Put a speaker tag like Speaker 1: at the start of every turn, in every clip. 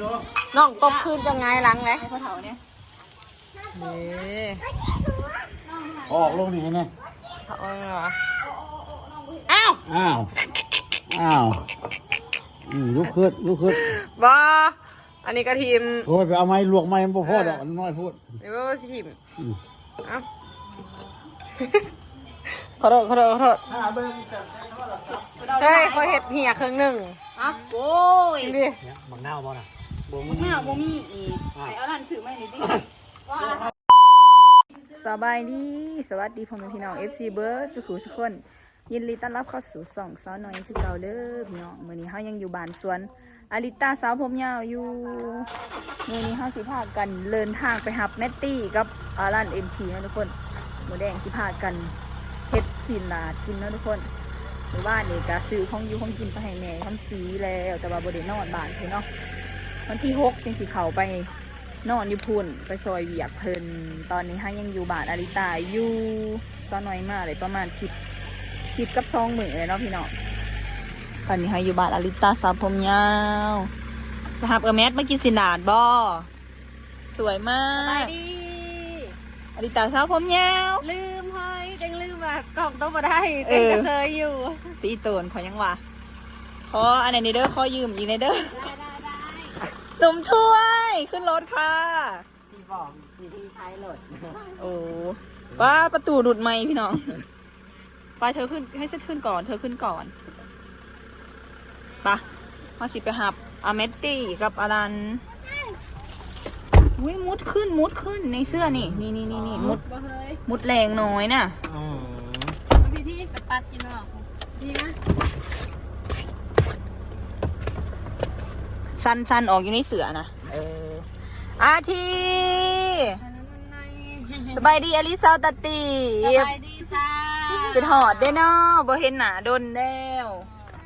Speaker 1: ดู
Speaker 2: น้องตบคืนจะไงายหลังเลย
Speaker 3: ให้พ่อเฒ่าเนี่ย
Speaker 2: นี่
Speaker 1: ออกลงนี่ไง
Speaker 2: เขาเอาเหรออ้าว
Speaker 1: อ้าวอ้าวอืมลุกขึ้นลุกขึ้น
Speaker 2: บออันนี้กระทีม
Speaker 1: โอ้ยไปเอาไม้ลวกไม้มันบ่พอดอกมันน้อยพูด
Speaker 2: หรือว่าสิทีม
Speaker 1: อืม
Speaker 2: เอ้าขอโทษขอโทษขอโทษเฮ้ยเขาเห็ดเหี่ยครึ่งหนึ่ง
Speaker 3: อะโอ้ย
Speaker 2: ดิ
Speaker 1: บังหน้าบ่น่ะ บ่
Speaker 3: หน้าบ่มีอีกไอ้เอาหลานถือไม่หน่อยดิสบายดี สวัสดีพ่อแม่พี่น้อง FC เบิร์ดสุขุสุขคน ยินดีต้อนรับเข้าสู่ส่องซ้อนน้อยคือเก่าเด้อพี่น้องมื้อนี้เฮายังอยู่บ้านสวน อาริตาสาวผมยาวอยู่มื้อนี้เฮาสิพากันเดินทางไปหับแนตตี้กับอารัน MT นะทุกคนมื้อแดงสิพากันเฮ็ดสินลาดกินเนาะทุกคนหรือว่านี่ก็ซื้อของอยู่ของกินไปให้แม่ทำสีแล้วแต่ว่าบ่ได้นอนบ้านเพิ่นเนาะ วันที่6จังสิเข้าไปนอนอยู่พุ่น ไปซอยเวียกเพิ่นตอนนี้ฮะยังอยู่บ้านอาริตาอยู่ซ้อนน้อยมากเลยประมาณทิศทิศกับซองมือเลยเนาะพี่น้องตอนนี้ฮะอยู่บ้านอาริตาสาวผมยาวนะครับเออแมทมากินสินดาดบอสวยมา
Speaker 2: ไป
Speaker 3: ก
Speaker 2: ดี
Speaker 3: อาริตาสาวผมยาว
Speaker 2: ลืมเฮ้ยจังลืมแบบกล่องโต๊ะมาได้
Speaker 3: เอ
Speaker 2: เต็ม
Speaker 3: อ
Speaker 2: กระเซยอยู่
Speaker 3: ตีโตนขอยังวะขออันไหนในเด้อขอยืมอีกในเด้อ
Speaker 2: ได้ได้ได้
Speaker 3: ห นุ่มถ้วยขึ้นรถค่ะ
Speaker 2: ที่บอกที่ที่ท้ายรถ
Speaker 3: โอ้ว่าประตูดุดไหมพี่น้อง ไปเธอขึ้นให้ฉันขึ้นก่อน เธอขึ้นก่อนไปะมาสิไปหับอาเมตตี้กับอารันอุ้ยมุดขึ้นมุดขึ้นในเสื้อนี่นี่นี่นี่นี่มุด
Speaker 2: บ่เฮ้ย
Speaker 3: มุดแรงน้อยน่ะ
Speaker 1: อืม
Speaker 2: มันพี่ที่ไปปัดกินหรอกดีนะ
Speaker 3: สันสันออกอยู่ในเสือนะเอออาทีสบายดีอลิซาตาตี
Speaker 2: สบายดีจ้า
Speaker 3: เป็นหอดได้อเนาะบ่เห็นหนาโดนแล้ว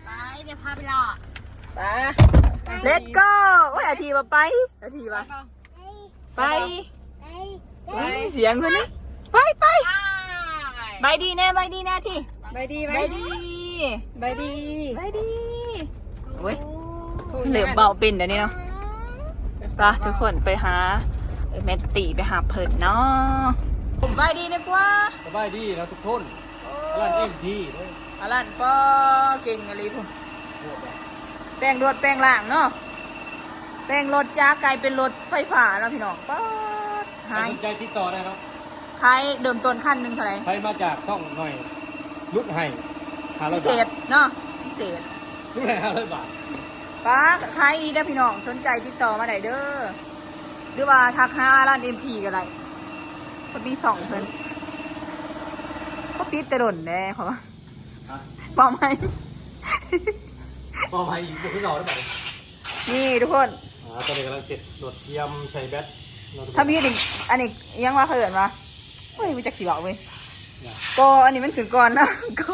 Speaker 2: ไปเดี๋ยวพาไปหลอก
Speaker 3: ไป let's go โอ้ยอาทีมาไปอาทีมาไปไปเสียงคนนี้ไปไปไปดีแน่ไปดีแน่ที
Speaker 2: ไปดี
Speaker 3: ไป
Speaker 2: ไป
Speaker 3: ดี
Speaker 2: ไปดี
Speaker 3: ไปดีโอ้ย เหลือเบาเป็นเดี๋ยวนี้เนาะไปทุกคนไปหาไอ้แมตตีไปหาเพิ่นเนาะไปดีนะกว่า
Speaker 1: สบายดีนะทุกคนร้านเอ็มทีด้วย
Speaker 3: อาลันปอเก่งอะไรพุ่นแป้งรถแป้งล่างเนาะแป้งรถจ้ากลายเป็นรถไฟฟ้าเนาะพี่น้องป๊าด
Speaker 1: ใคร
Speaker 3: หาย
Speaker 1: สนใจติดต่อได้ครับ
Speaker 3: ขายเดิมต้นขั้นหนึ่งเท่าไหร่
Speaker 1: ใครมาจากช่องหน่อยลุดให้ห้าร้อ
Speaker 3: พิ
Speaker 1: ย
Speaker 3: เศ
Speaker 1: บา
Speaker 3: ษ
Speaker 1: ท
Speaker 3: เนาะพิเศษ
Speaker 1: ลุดให้ห้าร้อยบาท
Speaker 3: ป้าขายดีนะพี่น้องสนใจติดต่อมาได้เด้อหรือว่าทักหาร้านเอ็มทีก็ได้ก็มีสองเพิ่นก็ปิดแต่ดนแน่เขาว่าบอกไหม
Speaker 1: ต่อไปอีกขึ้นเราได้ไหม
Speaker 3: นี่ทุกคน
Speaker 1: อ่าตอนนี้กำลังเจ็ดโดดเทียมใส่แบต
Speaker 3: ถ้ามีดิอันนี้ยังว่าเขินวะเฮ้ยมันจะขี่บอกเว้ยก็อันนี้มันถึงก่อนนะก็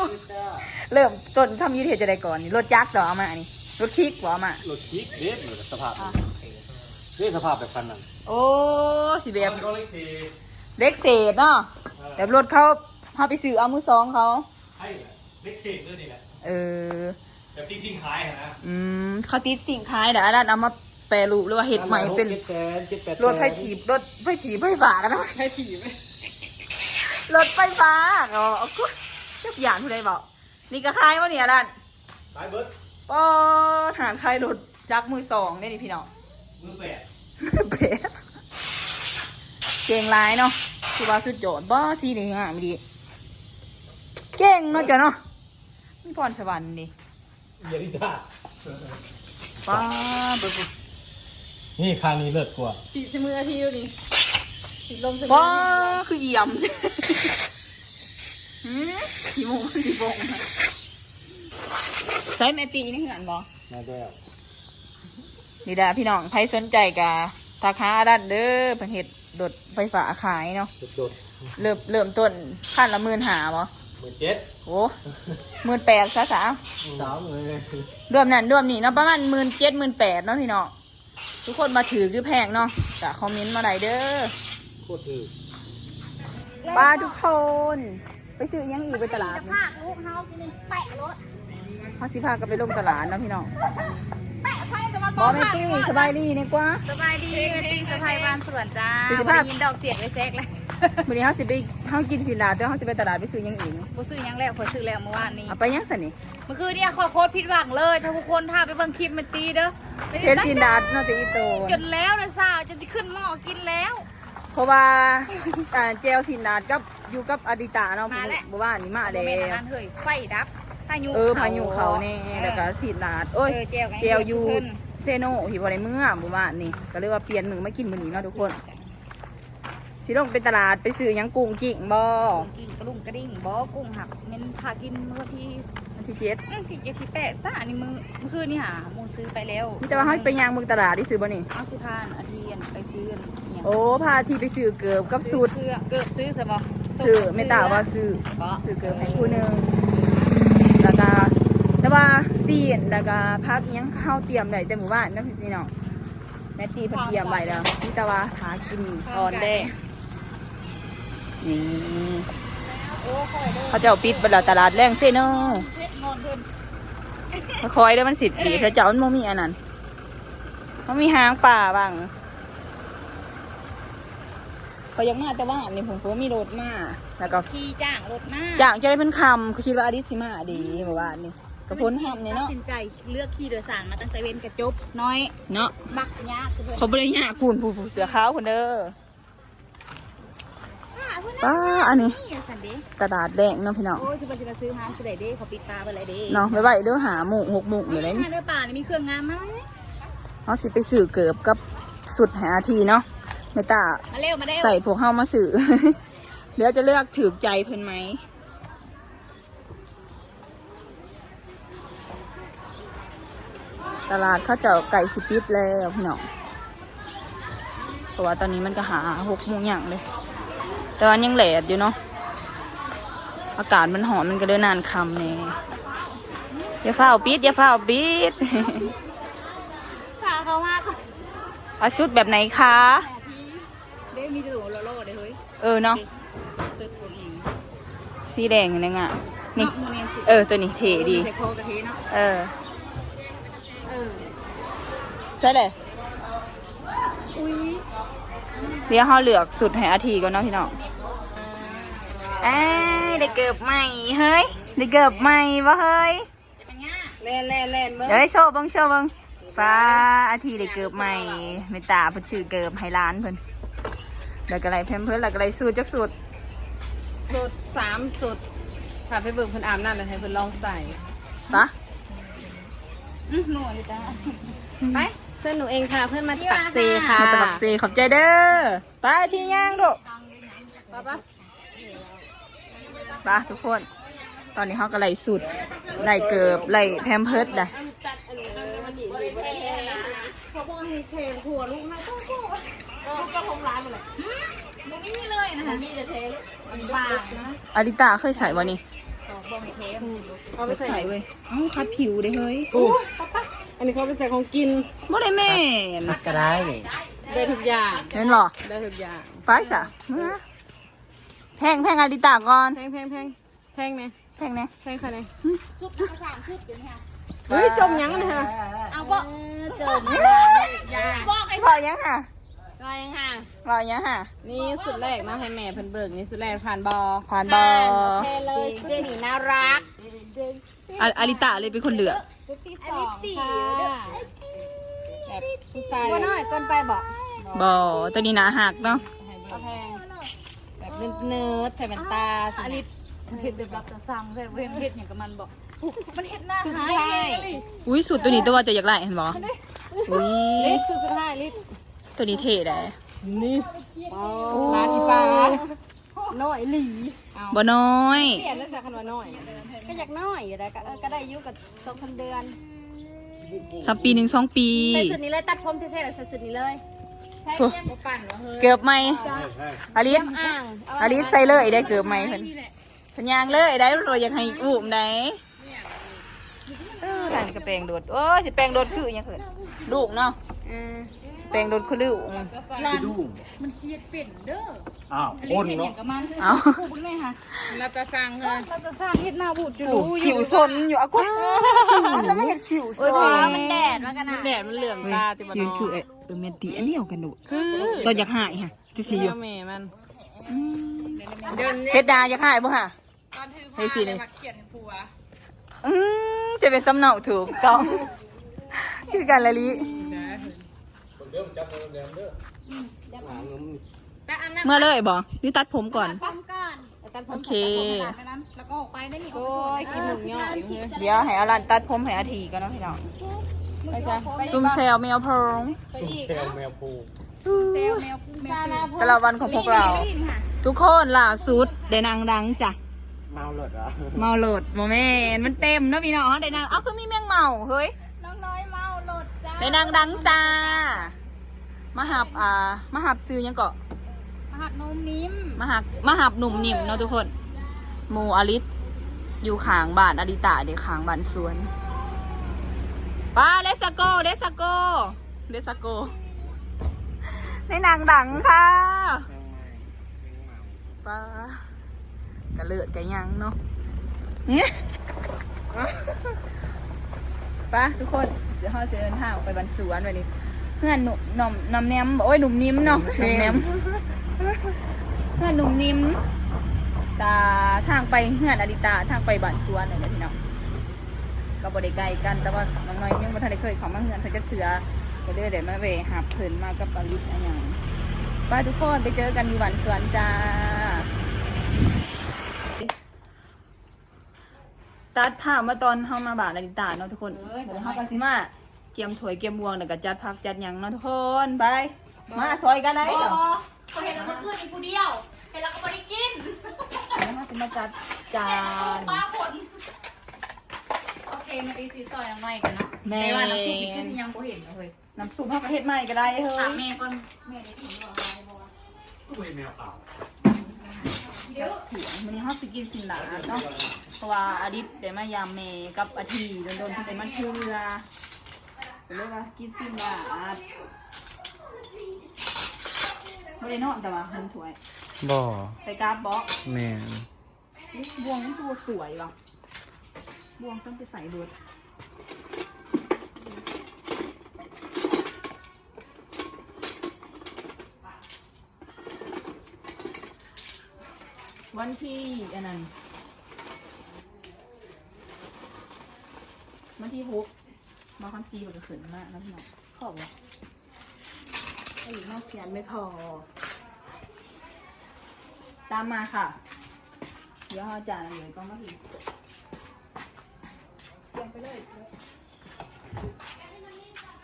Speaker 3: เริ่มต้นทำยี่เทจะได้ก่อนนี่รถจักรเหรอเอามาอันนี้ รถคิกเหรอเอามา
Speaker 1: รถคิกเด็ดเลยสภาพเด็ดสภาพแบบคันนั้น
Speaker 3: โอ้สิแบบ
Speaker 1: ก็เลขสี่
Speaker 3: เล็กเศษเนาะแบบรถเขาเขาไปซื้อเอามือสองเขา
Speaker 1: ใช่เลขสี่ด้วยนี่แหละ
Speaker 3: เออ
Speaker 1: แบบจริงๆขายนะ
Speaker 3: อืมเขาติดสิ่งคล้ายแต่อันนั้นเอามาแปรรูปหรือว่าเห็ดใหม่เป็น
Speaker 1: เจ็ดแสนเจ็ดแปด
Speaker 3: รถไฟถีบรถไฟถีบไฟฟ้ากันนะ
Speaker 2: ใครผีไหม
Speaker 3: รถไฟฟ้าอ๋อก็เจ้าอย่างผู้ใดบอกนี่ก็คล้ายวะเนี่ยด้าน
Speaker 1: ขายเบิร์ด
Speaker 3: ปอหางคล้ายรถจักมือสองได้นี่พี่น้อง
Speaker 1: มือแปด
Speaker 3: เพชรเก่งหลายเนาะคือว่าสุดยอดบ่สีนี่งามดีเก่งเนาะจ้ะเนาะมีพรสวรรค์ดิ
Speaker 1: เยลิตา
Speaker 3: ป้าเบิ่ง
Speaker 1: นี่คางนี้เลิศกว่า
Speaker 2: สีสมือทีอยู่นี่สีลมเสมื
Speaker 3: ป้าคือเอี่ยมหืมสีโมงสีโมง ใส่แม่ตีนี่เหมือนบ่
Speaker 1: แม่แก้ว
Speaker 3: นี่ดาพี่น้องใครสนใจกะทักหาด้านเด้อเป็นเห็ดดดไฟฟ้าขายเนาะ
Speaker 1: โดด
Speaker 3: เริ่มเริ่มต้นขั้นละหมื่นหาบ่
Speaker 1: หมื่นเจ็ด
Speaker 3: โอ้หมื่นแปดซะสาว
Speaker 1: สามเลย
Speaker 3: รวมนั่นรวมนี่เนาะประมาณหมื่นเจ็ดหมื่นแปดเนาะพี่น้องทุกคนมาถือหรือแพงเนาะกะคอมเมนต์มาได้เด้อ
Speaker 1: โคตรถือ
Speaker 3: ป้าทุกคน ไปซื้อหยังอีกไปตลาด
Speaker 2: จะ
Speaker 3: นี่
Speaker 2: พากลูกเฮากินแปะรถ
Speaker 3: เขาสิพากันไปลงตลาดเนาะพี่น้อง
Speaker 2: แปะไฟกับ
Speaker 4: มัน
Speaker 3: บอแม่ตี้สบายดีนี่กว่า
Speaker 4: สบายดีแม่ตี้สบายบ้านสวนจ้า
Speaker 3: สี่สิบ
Speaker 4: วั
Speaker 3: ห้า
Speaker 4: นยินดอกเสียดไว้แซกเลย
Speaker 3: วันนี้เฮาสิไปเฮากินสินดาแต่เฮาสิไปตลาดไปซื้อหยังอีก
Speaker 4: บ่ซื้อหยังแล้วขอซื้อแล้วเมื่อวานนี้
Speaker 3: เอาไปหยังซั่นนี่
Speaker 4: เมื่อคืนเนี่ยขอโคตรผิดหวังเลย ถ้าทุกคนถ้าไปเบิ่งคลิปแม่ตีเด้อแม่ตี้
Speaker 3: เฮ็ดสินดาเนาะแต่อีโต
Speaker 4: จนแล้วนะสาวจนสิขึ้นหม้อกินแล้ว
Speaker 3: เพราะว่าอ่าเจลสินดากับอยู่กับอดิตาเนาะ
Speaker 4: มาแล้ว
Speaker 3: บ่ว่านี่มา
Speaker 4: บ่
Speaker 3: แล้
Speaker 4: แม่นอัน
Speaker 3: ว
Speaker 4: นั้นเฮ้ยไฟดับ พายุ
Speaker 3: เออพายุเขาแน่แล้วก็สินดาโอ้ย
Speaker 4: เออเจลกัน
Speaker 3: เจลอยู่เซโนที่บ่ได้เมื่อบ่ว่านี่ก็เลยว่าเปลี่ยนมือมากินมื้อนี้เนาะทุกคนสิลงไปตลาดไปซื้อหยังกุ้งกิ่งบ่
Speaker 4: กุ้งกระดุงกระดิ่งบ่กุ้งหักเน้นพากินเมื่อที่
Speaker 3: วันที่เจ็ด
Speaker 4: อื้อที่เจ็ดที่แปดซ่านี่มือเมื่อคืนนี่หาหมูซื้อไปแล้ว
Speaker 3: มีแต่ว่าเฮาไปย่างเมืองตลาดที่ซื้อบ่นี่
Speaker 4: เอาสิพานอาเทียนไปซื้ออันอิหยัง
Speaker 3: โอ้พาที่ไปซื้อเกือบกับสูตร
Speaker 4: ซื้อเกือบซื้อสมอ
Speaker 3: ซื้อไม่ตาว่าซื้อ
Speaker 4: บ่
Speaker 3: ซื้อเกือบให้ผู้หนึงแล้วก็แต่ ว่าซีนแล้วก็พักอิหยังข้าวเตรียมได้แต่หมู่บ้านเนาะพี่น้องแม่ตีเพิ่นเตรียมไว้แล้วมีแต่ว่าหากินตอนแดงนี่
Speaker 4: โอ้คอยเด้อ
Speaker 3: เขาเจ้าปิดเวลาตลาดแรงเซเนาะ
Speaker 4: เช็ดงอนเพิ่น
Speaker 3: มาคอยเด้อมันสิบปีเขาเจ้ามันบ่มีอันนั้นมันมีหางป่าบ้างก็ยังมาแต่ว่าอันนี้ผมก็มีรถมาแล้วก็
Speaker 4: ขี่จ้างรถหน้า
Speaker 3: จ้างจะได้เป็นคำก็คิดว่าอดิสิมาดีเมื่อวานนี่ กระพ้นห้ามเนี่ย
Speaker 4: ตัด
Speaker 3: เนาะ
Speaker 4: สินใจเลือกขี่โดยสารมาตั้งแต่เว้นกระจบน้อย
Speaker 3: เนาะ
Speaker 4: บักยากคือเพิ่น
Speaker 3: เขาบริยากคุณผู้ผู้เสือขาวคนเด้อ
Speaker 4: อ่าเพิ่น
Speaker 3: ป้าอันนี้
Speaker 4: นี่สันเด้
Speaker 3: ตลาดแดงเนาะพี่น้อง
Speaker 4: โอ้ยสิบ่สิมาซื้อหาสิได้เด้เขาปิดตาไปเลยเด้
Speaker 3: เนาะไม่ไหวเด้อหาหมูหกหมูอยู่เลย
Speaker 4: หาด้วยป่านี่มีเครื่องงามมาก
Speaker 3: เขาสิไปสื่อเกือบกับสุดหาทีเนาะไม่ตา
Speaker 4: มาเร็วมาเร็ว
Speaker 3: ใส่พวกเข้ามาสื่อ เดี๋ยวจะเลือกถือใจเพิ่นไหม ตลาดเขาเจ้าไก่สิปิดแล้วพี่น้องเพราะว่าตอนนี้มันก็หาหกโมงอย่างเลย แต่ว่ายังแหลดอยู่เนาะอากาศมันหอนมันก็เดินนานคำเนี่ยอย่าฝ้าวปิดอย่าฝ้าวปิด
Speaker 4: พาเขามาก่อน
Speaker 3: เอาชุดแบบไหนคะ
Speaker 4: เด้มีดูโลโล่เด้เฮ้ย
Speaker 3: เออเนาะ
Speaker 4: ซื้อตัวเอง
Speaker 3: สีแดงอยู่นั่นอะนี่
Speaker 4: โมเมนต์
Speaker 3: เออตัวนี้เท่ดี
Speaker 4: ใส่โคกะทิเนาะ
Speaker 3: เออ
Speaker 4: เออ
Speaker 3: ใช่เลยเดี๋ยวเขาเหลือกสุดให้อาทีก่อนเนาะพี่น้องเอ้ยได้เกือบใหม่เฮ้ยได้เกือบใหม่วะเฮ้ย
Speaker 4: จะเป็นง่าเล่นเล่นเล่นเมื่อ
Speaker 3: เดี๋ยวให้โชว์เบังโชว์เบังฟ้าอาทีได้เกือบใหม่ไม่ตาเพิ่นชื่อเกือบให้ร้านเพิ่นแล้วก็อะไรแพมเพิ่นแล้วก็อะไรสูตรจักสูตร
Speaker 4: สุดสามสุดค่ะไปเบิ่งเพิ่นอาบน้ำแล้วให้เพิ่นลองใส่
Speaker 3: ปะ
Speaker 4: อือหนูเลยจ้าไป
Speaker 5: เพื่อนหนูเองค่ะ เพื่อนมาตักเซค่ะ
Speaker 3: มาตะบักเซขอบใจเด้อไปที่ย่างดู
Speaker 4: ป้าป้า
Speaker 3: ปะทุกคน ตอนนี้เขาก็ไล่สุดไล่เกือบไล่แพมเพิร์ดได้
Speaker 4: มึงนี่เลยนะคะมีแต่เทปมันบางนะ
Speaker 3: อาริตาเคยใส่บ่นี่
Speaker 4: บ่มีเทป
Speaker 5: เอาไปใส่
Speaker 3: ใส่เว้ยเอ้าคัดผิวเด้เฮ้ย
Speaker 5: อั นนี้เขาไปใส่ของกิน
Speaker 3: บ่ได้แม่น
Speaker 6: ก็ได้
Speaker 5: ได้ทุกอย่าง
Speaker 3: เห็นบ่
Speaker 5: ได้ทุกอย่าง
Speaker 3: ไปซะมาแพงแพงอาริตาก่อน
Speaker 5: แพงแพงแพงแพงไหม
Speaker 3: แพงแน่
Speaker 5: แพงค่ะไหน
Speaker 4: ซุปน้ำสามชุดอยู่เนี่ย
Speaker 5: เฮ้ยจมยังนะฮะ
Speaker 4: เอาบ่เจอบอกไอ้
Speaker 3: พอยังค่ะ
Speaker 5: มายังค่ะ
Speaker 3: พอยังค่ะ
Speaker 5: นี่สุดแรกนะให้แม่เพิ่นเบิกนี่สุดแรกผ่านบอ
Speaker 3: ผ่านบ่
Speaker 5: เทเลยสุดนี้น่ารัก
Speaker 3: อาอาริตาเลยเป็นคนเหลือก
Speaker 5: สุดที่สองค่ะแบบผู้ชายว่าน้อยเกินไปบอก
Speaker 3: บ่ตัวนี้หนาหักเนาะ
Speaker 5: เอาแพงแบบเนิร์ดๆใส่แว่นตาสิ
Speaker 4: อลิศเห็ดแบบรับจะสั่งเห็ดเว้นเห็ดอย่างกับมันบอกมันเห็ดหน้า
Speaker 5: สุด
Speaker 4: หา
Speaker 5: ท้าย
Speaker 4: ยเลย
Speaker 3: อุ้ยสุดตัวนี้ตัวจะอยากไล่เห็นบ่อุ้ย
Speaker 5: ลิศสุดสุดท้ายลิศ
Speaker 3: ตัวนี้เท่ได้
Speaker 5: ร้านอีปลาน้อยหลี
Speaker 3: บ่น้อย
Speaker 5: เปลี่ยนแล้วสักคันว่าน้อยก็อยากน้อยอยู่ได้ก็เออก็ได้อายุกับสองพันเดือน
Speaker 3: สักปีหนึ่งสองปี
Speaker 5: ใส่สุดนี้เลยตัดผมเท่ๆเลยใส่สุดนี้เลย
Speaker 4: ใช่เยี่ยมปั่นวะเฮ้ย
Speaker 3: เกือบไหมอาริส
Speaker 5: อ่าง
Speaker 3: อาริสใส่เลยได้เกือบไหมเพิ่นเพิ่นยางเลยได้เราอยากให้อุ้มได้เออทางนี้ก็แปลงโดดโอ้ยสิแปลงโดดคืออหยังเขินลูกเนาะ
Speaker 5: อ่า
Speaker 3: สิแปลงโดนคุลือ
Speaker 4: ร้าน
Speaker 1: ดู
Speaker 4: มันเครียดเป็นเด้อ
Speaker 1: อ้าว
Speaker 4: อัน
Speaker 1: ค
Speaker 4: นี้
Speaker 1: น
Speaker 4: เห็นอ
Speaker 1: เนาะ
Speaker 4: ย่างกับมัน
Speaker 3: เอา
Speaker 4: ผู้บุญเลยค่ะเราจะสร้างเฮ้ยเราจะสร้างเฮ็ดหน้าบูดอยู่
Speaker 3: โอ้ขิวซนอยู่อะกว่าจะไม่เห็นขิวซน
Speaker 4: มันแดดมากันนะมันแดดมันเหลืองตาติบ
Speaker 3: ยืนคือเออเมนตีอันนี้เอากันดู
Speaker 4: คือ
Speaker 3: ตอนอยากหายค่ะจะสีอยู่
Speaker 4: เมมันเดิน
Speaker 3: เพชรดาอยากหายบ่ค่ะ
Speaker 4: ตอนถือ
Speaker 3: เฮ้ยสิเลย
Speaker 4: มาเขียนให้ผัว
Speaker 3: อืมจะเป็นสำเนาถูกต้องคือการละลิ
Speaker 1: เริ่มจับเริ่มเริ่มเด้อหาเงิน
Speaker 4: แต่อันนั้น
Speaker 3: เมื่อเลยบ่นี่ตัดผมก่อน
Speaker 4: ปั๊มก่อนตัดผม
Speaker 3: โอเค
Speaker 4: ไปนั้นแล้วก็ออกไปได้นี่โอ้ยกินหมูย่ออยู่เฮ้ย
Speaker 3: เดี๋ยวให้อารันตัดผมให้อาทีกันนะพี่น้อง
Speaker 4: ไปจ้ะไป
Speaker 3: ซุ่มแซวแมวพรง
Speaker 4: ไปอีก
Speaker 1: แซวแมวปู
Speaker 4: เซลแมวกุ้งแมวตื่น
Speaker 3: แต่ละวันของพวกเรา ทุกคนล่าสุดได้นางดังจ้ะ
Speaker 1: เมาหลดอะ
Speaker 3: เมาโหลดโมเมนมันเต็มเนอะพี่น้องได้นางเอ้าคือมีแมงเมาเฮ้ย
Speaker 4: น้องน้อยเมาหลดจ้า
Speaker 3: ได้นางดังจ้ามาหับอ่ามาหับซื้อยังเกาะ
Speaker 4: ม หัดนมนิ่ม
Speaker 3: มาหักมาหับหนุ่มนิ่มเนาะทุกคนหมูอลิสอยู่ขางบ้านอดิตาเด็กขางบ้านสวนป้าเลสโกเลสโกเลสโกในนางดังค่ะป้ากระเลือดกระยังเนาะเนี่ยป้าทุกคนเดี๋ยวเราจะเดินทางไปบ้านสวนวันนี้เพื่อนหนุ่มหน่อมน้ำแนมโอ้ยหนุ่มนิ่มเนาะหนุ่มแนม เพื่อนหนุ่มนิ่มตาทางไปเพื่อนอดิตาทางไปบ้านสวนอะไรพี่น้องก็บริไกลกันแต่ว่าน้องน้อยยังไม่ทันได้เคยเของมาเพื่อนเธอจะเสือก็เด้อเดี๋ยวมาเวหับเพิ่นมากับปาริสอะไรอย่างไปทุกคนไปเจอกันอยู่บ้านสวนจ้าตัดภามาตอนเข้ามาบ้านอดิตาเนาะทุกคนเดี๋ยวเข้ากันสิมาเกียมถวยเกียมบวงแล้วก็จัดพักจัดหยังเนาะทุกคนไปมาซอยกันได้ เหรอ
Speaker 4: ก็เห็นแล้วเมื่อคืนอีกผู้เดียวเห็นแล้วก็ไม่ได้กิน
Speaker 3: แล้วมาจะมาจัดจาน
Speaker 4: ปลาผลโอเคมาตีซีซอยน้ำหน่อยกันเนาะ
Speaker 3: แม่
Speaker 4: ในว่าน้ำซุปนี่คือสิยังบ่เห็นเลย
Speaker 3: น้ำซุปข้าวประเทศใหม่ก็ได้เฮ้
Speaker 4: ถาม
Speaker 3: ย
Speaker 4: แม่ก่อนแม่ได้กินบ่อะไรบ่
Speaker 1: อุ้ยแมวขาว
Speaker 4: เดี๋ยว
Speaker 3: เถียงวันนี้เขาสิกินสินหลาเนาะเพราะว่าอาดิษเดี๋ยวมายามเมกับอาทีโดนโดนๆเพิ่นไปมันเชื่อก็เลยว่ากินสินหลา ไม่ได้นอนแต่ว่ามันถวย
Speaker 1: บ่
Speaker 3: ไปกราบบอก
Speaker 1: แมน
Speaker 3: อุ๊ยบวงนี่ตัวสวยว่ะบวงต้องไปใส่เบิดวันที่อันนั้นวันที่หกมาคำซีก็จะขึ้นมากนะพี่น้องขอบเลยไอ้นอกเขียนไม่พอ ตามมาค่ะ เดี๋ยวอาจารย์เลยก็มาอีกเตรียมไปเลย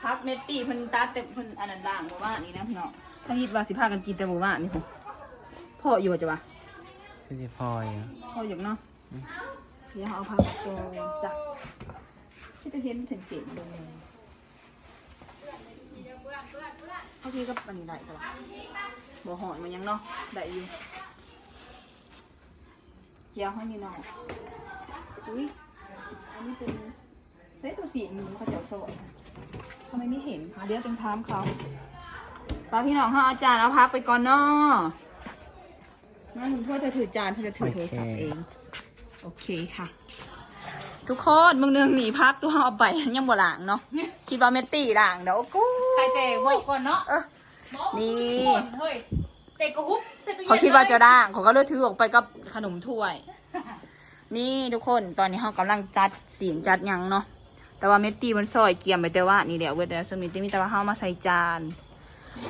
Speaker 3: พักเมตตี้เพิ่นตัดแต่เพิ่นอันนั้นล่างหมู่บ้านนี่นะพี่น้องถ้าคิดว่าสิพากันกินแต่หมู่บ้านนี่ผมพ่ออยู่ว่าจะวะ
Speaker 1: พี่สิพอย
Speaker 3: พ่ออยู่เนาะเดี๋ยวเอาพักตัวจ้ะที่จะเห็นเสียงเสียงตรง เขาพี่ก็ปันได้ปะวะบ่หอนมันยังเนาะได้อยู่เดี๋ยวให้นี่น้องอุ้ยอันนี้เป็นเซตตัวสีมือเขาเจ้าโซ่ทำไมไม่เห็นคะเดี๋ยวจงถามเขาป้าพี่น้องเขาอาจารย์เอาพักไปก่อนเนาะนั่นคุณพ่อจะถือจานเธอจะถือโทรศัพท์เอง โอเคค่ะ ทุกคนมึงเนืองหนีพักตัวเอาไปยังบ่หลางเนาะคิดว่าเมตตี้หลางเดี๋ยวกู
Speaker 4: ใครเตะบอกก่อนเนาะ
Speaker 3: เออ
Speaker 4: บอก
Speaker 3: นี่
Speaker 4: ทุกคนเฮ้ยเตะกระฮุบใส่ตู้เย็น
Speaker 3: เขาคิดว่าจะ
Speaker 4: เลย
Speaker 3: ด่างเขาก็เลยถือออกไปกับขนมถ้วย นี่ทุกคนตอนนี้เขากำลังจัดสีนจัดหยังเนาะแต่ว่าเมตตี้มันซอยเกียมไปแต่ว่านี่เดี๋ยวเวทแต่สมิติมีแต่ว่าเขาเอามาใส่จาน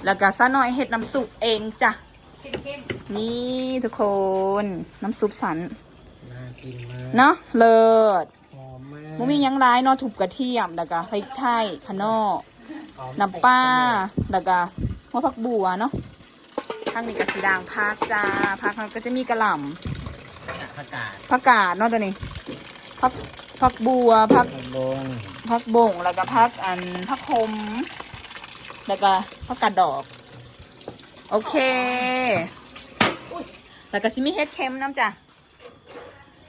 Speaker 3: แล้วก็ซะหน่อยเห็ดน้ำซุปเองจ้ะ
Speaker 4: เข้ม
Speaker 3: นี่ทุกคนน้ำซุปสัน
Speaker 1: น่ากินมาก
Speaker 3: เนาะเลิศ
Speaker 1: หอมมาก
Speaker 3: มันมีหยังร้ายเนาะถูกกระเทียมแล้วก็พริกไทยขนอ
Speaker 1: หอม
Speaker 3: น้ำปลาแล้วก็หัวผักบัวเนาะข้างนี้ก็สีด่างพักจ้าพักมันก็จะมีกระหล่
Speaker 1: ผักกาดำ
Speaker 3: ผักกาดเนาะตัวนี้ผักผักบัวผัก
Speaker 1: ผักบง
Speaker 3: ผักบงแล้วก็ผักอันผักคมแล้วก็ผักกาดดอก โอเคอุ๊ยแล้วก็สิมีเฮ็ดเค็มน้ำจ้ะเ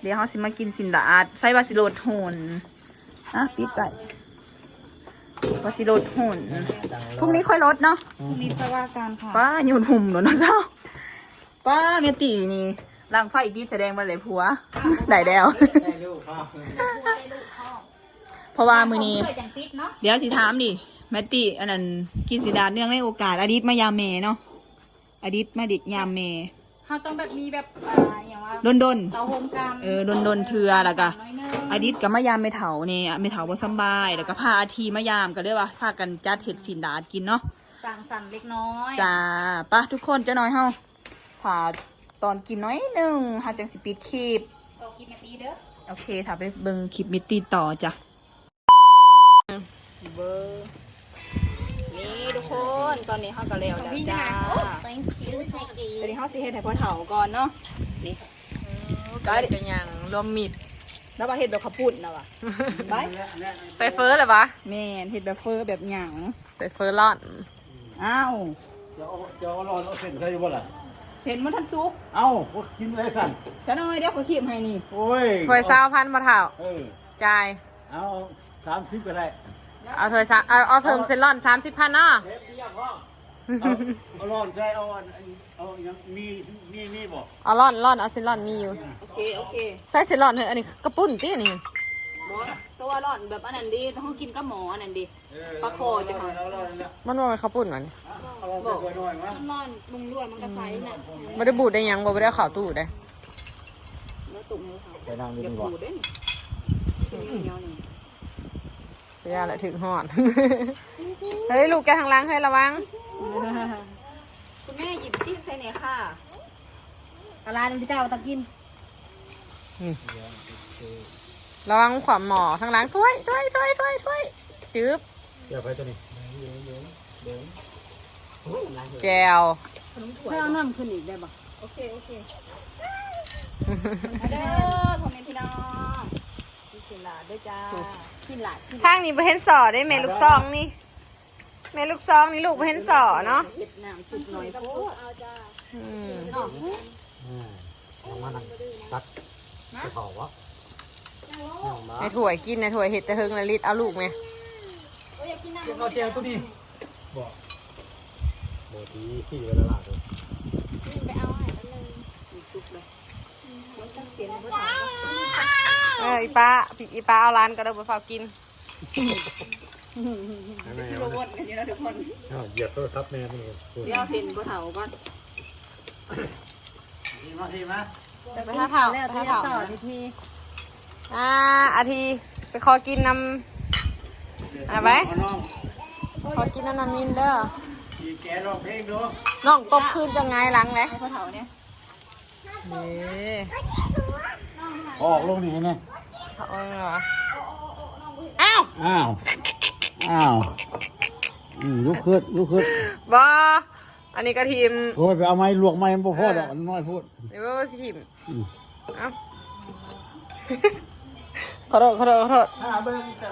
Speaker 3: ดี๋ยวเราสิมากินสินดาดใส่บาสิโรดโหนอะปิดไปโอว่าสิลดหุ่นพรุ่งนี้ค่อยลดเนาะ
Speaker 4: พรุ่งนี้ค่อยว่ากันค่ะ
Speaker 3: ป้าหยุดหุ่มหนูนะเจ้าป้าเมตีนี่ร่างไฟอีกทีแสดงมาเลยผัวได้แล้ว
Speaker 1: ได้ลูกพ่อ
Speaker 3: เพราะว่ามือนี้
Speaker 4: เกิดอย่างติดเนาะ
Speaker 3: เดี๋ยวสิถามดิแมตติอันนั้นกินสิดาเนื่องในโอกาสอดิตมายามเมเนาะอดิตมาดิยามเม
Speaker 4: เขาต้องแบบมีแบบอ่าอย่างว่า
Speaker 3: ดนดน
Speaker 4: เตาโฮมกัน
Speaker 3: ๆเออดนดนๆเทือแล้วก็
Speaker 4: น้อยเนึง
Speaker 3: อดิตกับมายามไม่เถาเนี่ยไม่เถาบ่สำบาย แล้วก็พาอาทีมายามก็เลยว่าพากันจัดเห็ดสินดาดกินเนาะ
Speaker 4: สั่งสรรค์เล็กน้อย
Speaker 3: จ้าปะทุกคนจะน้อยเฮาถ้าตอนกินน้อยหนึ่งเฮาจังสิปิดคลิป
Speaker 4: ต่อกินนาทีเด้อ
Speaker 3: โอเคถ้าไปเบิ่งคลิปมิตตี้ต่อจ้ะเบอร์นี่ ทุกคนตอนนี้เฮาก็แล้ว
Speaker 4: ของ
Speaker 3: แล้ว
Speaker 4: พี่ใช่
Speaker 3: จ้า
Speaker 4: ไหมโอ้ thank you thank you
Speaker 3: ตอนนี้เฮาสิเฮ็ดให้พ่อเฒ่าก่อนเนาะนี่ ก็
Speaker 2: เป็นอย่างรวมมิด
Speaker 3: แล้วว่าเฮ็ดแบบข้าวปุ้นนะว่ะไป
Speaker 2: ใส่เฟอร์เลยวะ
Speaker 3: แม่นเฮ็ดแบบเฟอร์แบบหยัง
Speaker 2: ใส่เฟอร์ล่อน
Speaker 3: อ้าว
Speaker 1: จะเอาจะเอาร้อนเอาเส้นใส่อยู่บ่ล่ะ
Speaker 3: เช่นมันทันสุก
Speaker 1: เอ้าพวกกินอะไรสั่น
Speaker 3: จะน้อยเดี๋ยวขอขีบให้นี่
Speaker 1: โอ้ย
Speaker 2: ถ้วยซาวพันมาเท่า
Speaker 1: เออ
Speaker 2: จ่าย
Speaker 1: เอาสามสิบก็ได้
Speaker 2: เอาถ้วยซาเอาเอาเพิ่มเซนล่อนสามสิบพันเนาะ
Speaker 1: เทปเดียวพ่อเอาเอาร้อนใส่เอาอันอันเอายังมีมีมีบ่
Speaker 2: เอาล่อนล่อนเอาเซนล่อนมีอยู่
Speaker 3: โอเค โอเค
Speaker 2: ใส่เซนล่อนเถอะอันนี้กระปุ้นตีนี่
Speaker 3: บอสตัวร้อนแบบอันนั้นดีต้องกินกับหมออันนั้นดีปลาโคจะหา
Speaker 1: เอาร้อนแล้ว
Speaker 2: มันว่ามันข้าวปุ้นมัน
Speaker 1: เอาร้อนใส่ถ้วยหน่อยมั้ย
Speaker 4: นอนลุงล้วนมันกระไซน่ะ
Speaker 2: ไม่ได้บูดได้หยังบ่ได้เอาข่าวตู้ได้
Speaker 3: แล้วตุ่มมือเขา
Speaker 1: ไปนั่ง
Speaker 3: อ
Speaker 1: ดี
Speaker 3: ย่าก
Speaker 1: ว่า
Speaker 3: ปูดเด้นี่เหนียวนี่
Speaker 2: ไป ยาละถึงหอด เฮ้ย ลูกแกทางหล้างเฮ้ยระวัง
Speaker 3: คุณแม่หยิบจิ้มใส่เนี่ยค่ะ
Speaker 4: กะลาหนึงที่เจ้าตะกิน
Speaker 2: ระวังขวามหมอทางหล้างถ้วยถ้วยถ้วยถ้วยถ้วยจืบ
Speaker 1: เดี๋ยวไปตัวนี้
Speaker 2: แจว
Speaker 4: เพื่อเอาน้ำขึ้นอีกได้ปะ
Speaker 3: โอเค โอเคมาเด้อพ่อแม่พี่น้อง กินสิลาด้วยจ้า
Speaker 4: กินหลาย
Speaker 2: ทางนี้บ่เห็นสอได้แม่ลูกซองนี่แม่ลูกซองนี่ลูกบ่เห็นสอเนาะ
Speaker 3: เห็ดน้ำสุดหน่อยพูด
Speaker 2: อืม
Speaker 1: เอามานั่งตักจะขอวะเอามา
Speaker 2: ในถ้วยกินในถ้วยเห็ดแต่เฮิงละลิตรเอาลูกไหม
Speaker 1: เอาเจียวตัวนี้บอกโบดีที่เวลาลาตัว
Speaker 2: เออ เอออีป้าพี่อีป้าเอาร้านก็ได้บ่ฝากกิน
Speaker 1: ไหน
Speaker 3: โรบอทกันเยอะทุกคน
Speaker 1: เหยียบโทรศัพท์แม่นี่
Speaker 3: เดี๋ยวเห็นก็เถาก่อน
Speaker 1: ทีมาทีมา
Speaker 2: ไปท่าเถาไป
Speaker 4: ท่า
Speaker 2: เถา
Speaker 4: อทีที
Speaker 2: อ่าอาทีไปขอกินน้ำอะไร
Speaker 1: เอาน้อง
Speaker 2: ขอกินน้ำน้ำนินเด้อ
Speaker 1: ขี่แกร้องเพลงดู
Speaker 2: น้องตบคืนจะไงหลังไหม
Speaker 3: ให้พ่อเถาเนี่ย
Speaker 2: นี่
Speaker 1: ออกลงนี่ไง
Speaker 2: เอาเหรออ้าว
Speaker 1: อ้าวอ้าวอืมลุกขึ้นลุกขึ้น
Speaker 2: บออันนี้กระทีม
Speaker 1: โอ้ยไปเอาไม้ลวกไม้มันบ่พอดอกมันน้อยพูด
Speaker 2: เดี๋ยวว่าสิทีม
Speaker 1: อืม
Speaker 2: เอ้าขอโทษขอโทษขอโทษ
Speaker 1: ถ้าเบิ่งจะ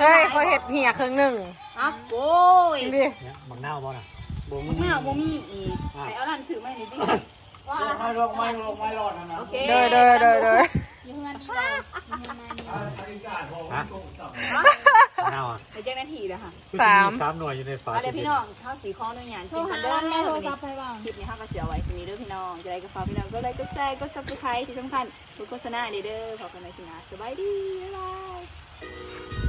Speaker 2: เฮ้ยเขาเห็ดเหี่ยครึ่งหนึ่ง
Speaker 3: อะโอ้ย
Speaker 2: กินดิ
Speaker 1: เนี่ยบักนาวบ่น่ะบ่มี
Speaker 3: ไม่เอาบ่มีอีกไปเอาร้านซื้อมาหน่อยดิ
Speaker 1: ลวก ไม้ลวกไม้ลวกไม้รอดนะนะ
Speaker 3: โอเค
Speaker 2: เด้อเด้อเด้อเด้อ
Speaker 4: อยู่เงินที่เราอยู่เงินมานี่
Speaker 1: ฮะนาวอะ
Speaker 3: ไปแจ้งหน้าที่แล้วค่ะ
Speaker 2: สาม
Speaker 1: สามหน่วยอยู่ในฝา
Speaker 3: เอาเดี๋ยวพี่น้องเข้าสีข้อหนึ่งอย่าง
Speaker 4: โทร
Speaker 3: กิน
Speaker 4: หา
Speaker 3: คันเดอ
Speaker 4: ร้าน
Speaker 3: ร์
Speaker 4: แม่
Speaker 3: แม่
Speaker 4: โท
Speaker 3: โท
Speaker 4: ร
Speaker 3: ร
Speaker 4: ศั
Speaker 3: ศั
Speaker 4: พ
Speaker 3: พท์
Speaker 4: ท์ไปบ้าง
Speaker 3: คลิปนี้เขาก็เสียไว้ทีนี้เด้อพี่น้องจะได้กระเพาะพี่น้องก็เลยก็แชร์ก็ซับสไครต์ที่สำคัญทุกโฆษณาเด้อเด้อขอบคุณในสินะสบายดีบ๊ายบาย